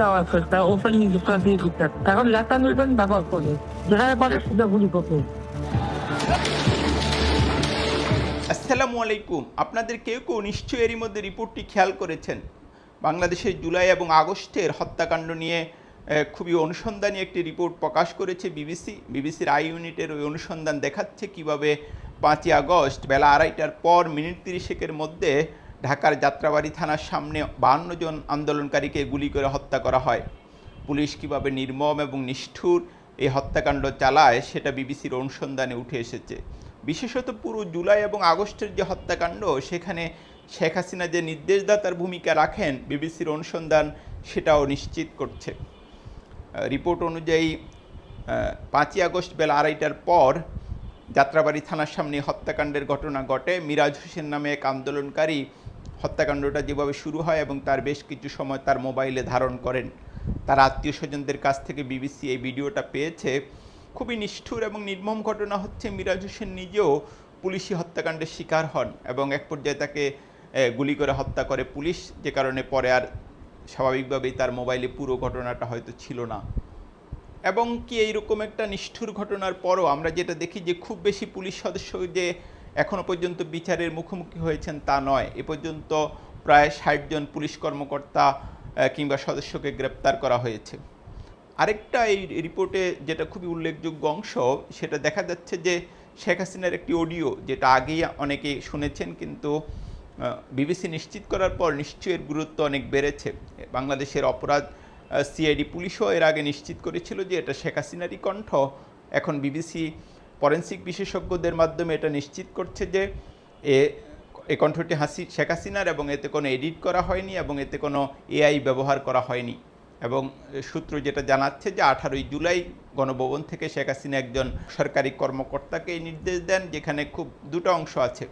দেওয়া আছে তা দিয়ে লেখা ব্যবহার করে। যেখানে পারে সেটা করতে আসসালামু আলাইকুম। আপনাদের কেউ কেউ নিশ্চয়ই এরই মধ্যে রিপোর্টটি খেয়াল করেছেন। বাংলাদেশের জুলাই এবং আগস্টের হত্যাকাণ্ড নিয়ে খুবই অনুসন্ধানী একটি রিপোর্ট প্রকাশ করেছে বিবিসি। বিবিসির আই ইউনিটের ওই অনুসন্ধান দেখাচ্ছে কীভাবে পাঁচই আগস্ট বেলা আড়াইটার পর মিনিট তিরিশেকের মধ্যে ঢাকার যাত্রাবাড়ি থানার সামনে বাহান্ন জন আন্দোলনকারীকে গুলি করে হত্যা করা হয়। পুলিশ কীভাবে নির্মম এবং নিষ্ঠুর এই হত্যাকাণ্ড চালায় সেটা বিবিসির অনুসন্ধানে উঠে এসেছে। বিশেষত পুরো জুলাই এবং আগস্টের যে হত্যাকাণ্ড, সেখানে শেখ হাসিনা যে নির্দেশদাতার ভূমিকা রাখেন, বিবিসির অনুসন্ধান সেটাও নিশ্চিত করছে। রিপোর্ট অনুযায়ী পাঁচই আগস্ট বেলা আড়াইটার পর যাত্রাবাড়ি থানার সামনে হত্যাকাণ্ডের ঘটনা ঘটে। মিরাজ হোসেন নামে এক আন্দোলনকারী হত্যাকাণ্ডটা যেভাবে শুরু হয় এবং তার বেশ কিছু সময় তার মোবাইলে ধারণ করেন। তার আত্মীয় স্বজনদের কাছ থেকে বিবিসি এই ভিডিওটা পেয়েছে। খুবই নিষ্ঠুর এবং নির্মম ঘটনা হচ্ছে, মিরাজ হোসেন নিজেও পুলিশি হত্যাকাণ্ডের শিকার হন এবং এক পর্যায়ে তাকে গুলি করে হত্যা করে পুলিশ, যে কারণে পরে আর স্বাভাবিকভাবেই তার মোবাইলে পুরো ঘটনাটা হয়তো ছিল না। এবং কি এইরকম একটা নিষ্ঠুর ঘটনার পরও আমরা যেটা দেখি যে খুব বেশি পুলিশ সদস্য যে এখনও পর্যন্ত বিচারের মুখোমুখি হয়েছেন তা নয়। এ পর্যন্ত প্রায় ষাট জন পুলিশ কর্মকর্তা কিংবা সদস্যকে গ্রেপ্তার করা হয়েছে। আরেকটা এই রিপোর্টে যেটা খুবই উল্লেখযোগ্য অংশ, সেটা দেখা যাচ্ছে যে শেখ হাসিনার একটি অডিও, যেটা আগেই অনেকে শুনেছেন, কিন্তু বিবিসি নিশ্চিত করার পর নিশ্চয়ের গুরুত্ব অনেক বেড়েছে। বাংলাদেশের অপরাধ সিআইডি পুলিশও এর আগে নিশ্চিত করেছিল যে এটা শেখ হাসিনারই কণ্ঠ। এখন বিবিসি ফরেন্সিক বিশেষজ্ঞদের মাধ্যমে এটা নিশ্চিত করছে যে এ কণ্ঠটি হাসি, শেখ হাসিনার এবং এতে কোনো এডিট করা হয়নি এবং এতে কোনো এআই ব্যবহার করা হয়নি। এবং সূত্র যেটা জানাচ্ছে যে আঠারোই জুলাই গণভবন থেকে শেখ হাসিনা একজন সরকারি কর্মকর্তাকে এই নির্দেশ দেন, যেখানে খুব দুটো অংশ আছে।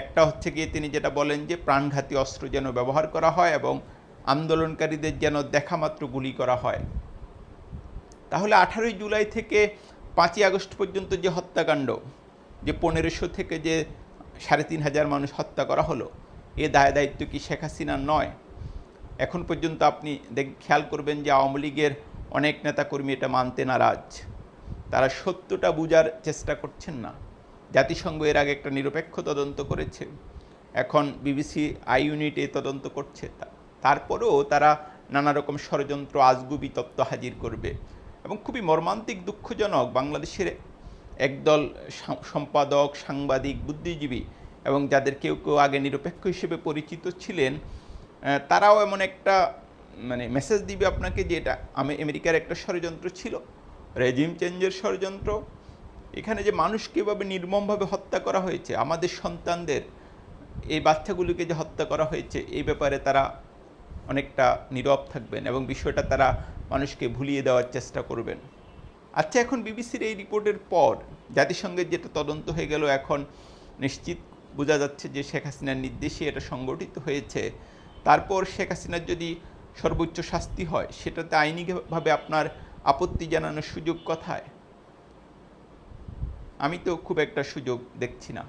একটা হচ্ছে গিয়ে তিনি যেটা বলেন যে প্রাণঘাতী অস্ত্র যেন ব্যবহার করা হয় এবং আন্দোলনকারীদের যেন দেখামাত্র গুলি করা হয়। তাহলে আঠারোই জুলাই থেকে পাঁচই আগস্ট পর্যন্ত যে হত্যাকাণ্ড, যে পনেরোশো থেকে যে সাড়ে তিন হাজার মানুষ হত্যা করা হলো, এ দায় দায়িত্ব কি শেখ হাসিনার নয়? এখন পর্যন্ত আপনি দেখ, খেয়াল করবেন যে আওয়ামী লীগের অনেক নেতাকর্মী এটা মানতে নারাজ। তারা সত্যটা বোঝার চেষ্টা করছেন না। জাতিসংঘ এর আগে একটা নিরপেক্ষ তদন্ত করেছে। এখন বিবিসি আই ইউনিট এ তদন্ত করছে। তারপরেও তারা নানা রকম ষড়যন্ত্র, আজগুবি তত্ত্ব হাজির করবে। এবং খুবই মর্মান্তিক, দুঃখজনক বাংলাদেশের একদল সম্পাদক, সাংবাদিক, বুদ্ধিজীবী এবং যাদের কেউ কেউ আগে নিরপেক্ষ হিসেবে পরিচিত ছিলেন তারাও এমন একটা মানে মেসেজ দিবে আপনাকে যে এটা আমি আমেরিকার একটা ষড়যন্ত্র ছিল রেজিম চেঞ্জের ষড়যন্ত্র। এখানে যে মানুষ কীভাবে নির্মমভাবে হত্যা করা হয়েছে, আমাদের সন্তানদের, এই বাচ্চাগুলিকে যে হত্যা করা হয়েছে, এই ব্যাপারে তারা অনেকটা নীরব থাকবেন এবং বিষয়টা তারা মানুষকে ভুলিয়ে দেওয়ার চেষ্টা করবেন। আচ্ছা এখন বিবিসির এই রিপোর্টের পর জাতিসংঘের যেটা তদন্ত হয়ে গেল, এখন নিশ্চিত বোঝা যাচ্ছে যে শেখ হাসিনার নির্দেশে এটা সংগঠিত হয়েছে। তারপর শেখ হাসিনার যদি সর্বোচ্চ শাস্তি হয়, সেটাতে আইনিভাবে আপনার আপত্তি জানানোর সুযোগ কথায়? আমি তো খুব একটা সুযোগ দেখছি না।